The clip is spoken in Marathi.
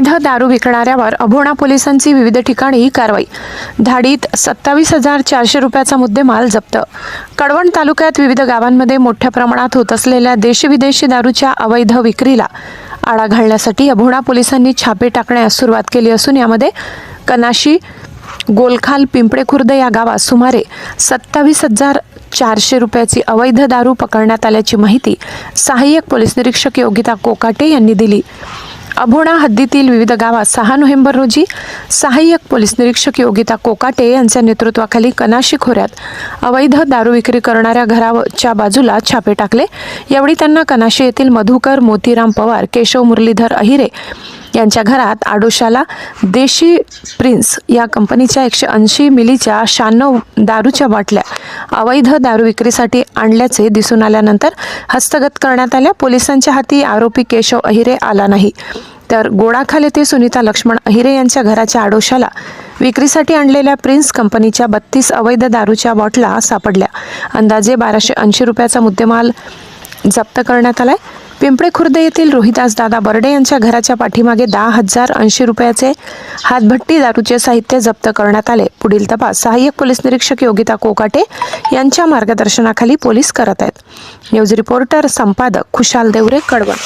अवैध दारू विकणाऱ्यावर अभोणा पोलिसांची विविध ठिकाणी कारवाई. धाडीत सत्तावीस हजार चारशे रुपयाचा मुद्देमाल जप्त. कडवण तालुक्यात विविध गावांमध्ये मोठ्या प्रमाणात होत असलेल्या देशविदेशी दारूच्या अवैध विक्रीला आळा घालण्यासाठी अभोणा पोलिसांनी छापे टाकण्यास सुरुवात केली असून यामध्ये कनाशी गोलखाल पिंपळे खुर्द या गावात सुमारे सत्तावीस हजार चारशे रुपयाची अवैध दारू पकडण्यात आल्याची माहिती सहाय्यक पोलीस निरीक्षक योगिता कोकाटे यांनी दिली. अभोणा हद्दीतील विविध गावात सहा नोव्हेंबर रोजी सहाय्यक पोलीस निरीक्षक योगिता कोकाटे यांच्या नेतृत्वाखाली कनाशी खोऱ्यात अवैध दारू विक्री करणाऱ्या घराच्या बाजूला छापे टाकले. यावेळी त्यांना कनाशी येथील मधुकर मोतीराम पवार केशव मुरलीधर अहिरे यांच्या घरात आडोशाला देशी प्रिन्स या कंपनीच्या एकशे ऐंशी मिलीच्या शहाण्णव दारूच्या बाटल्या अवैध दारू विक्रीसाठी आणल्याचे दिसून आल्यानंतर हस्तगत करण्यात आल्या. पोलिसांच्या हाती आरोपी केशव अहिरे आला नाही. तर गोडाखाल येथे सुनीता लक्ष्मण अहिरे यांच्या घराच्या आडोशाला विक्रीसाठी आणलेल्या प्रिन्स कंपनीच्या बत्तीस अवैध दारूच्या बॉटला सापडल्या. अंदाजे बाराशे ऐंशी रुपयाचा मुद्देमाल जप्त करण्यात आलाय. पिंपळे खुर्द येथील रोहिदास दादा बर्डे यांच्या घराच्या पाठीमागे दहा हजार ऐंशी रुपयाचे हातभट्टी दारूचे साहित्य जप्त करण्यात आले. पुढील तपास सहाय्यक पोलीस निरीक्षक योगिता कोकाटे यांच्या मार्गदर्शनाखाली पोलीस करत आहेत. न्यूज रिपोर्टर संपादक खुशाल देवरे कडवण.